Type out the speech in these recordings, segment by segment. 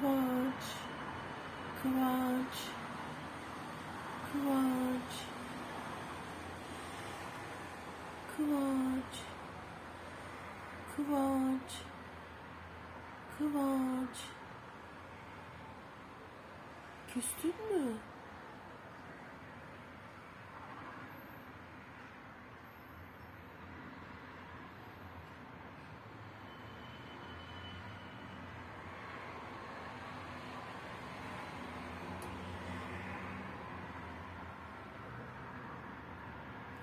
Kıvanç. Kıvanç. Kıvanç. Kıvanç. Kıvanç. Kıvanç. Küstün mü?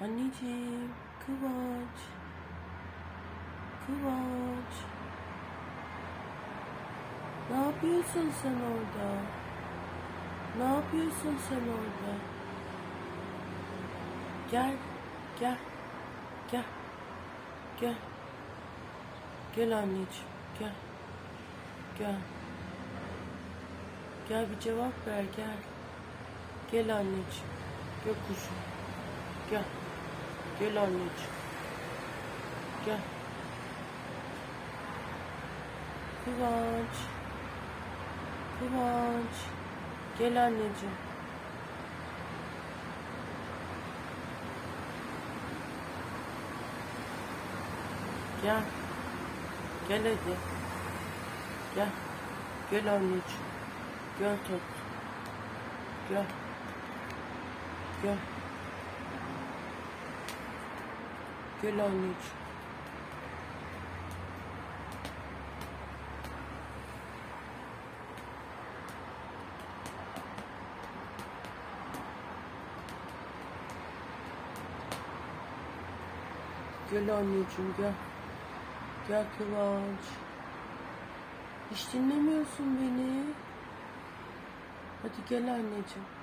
Anneciğim, Kıvanç. Kıvanç. Ne yapıyorsun sen orada? Ne yapıyorsun sen orada? Gel, gel, gel, gel. Gel anneciğim, gel. Gel. Gel bir cevap ver, gel. Gel anneciğim. Gel kuşum. Gel. Gel anneciğim. Gel. Kıvanç. Kıvanç. Gel anneciğim. Gel. Gel hadi. Gel. Gel anneciğim. Gel tat. Gel. Gel. Gel anneciğim. Gel anneciğim gel. Gel Kıvanç. Hiç dinlemiyorsun beni. Hadi gel anneciğim.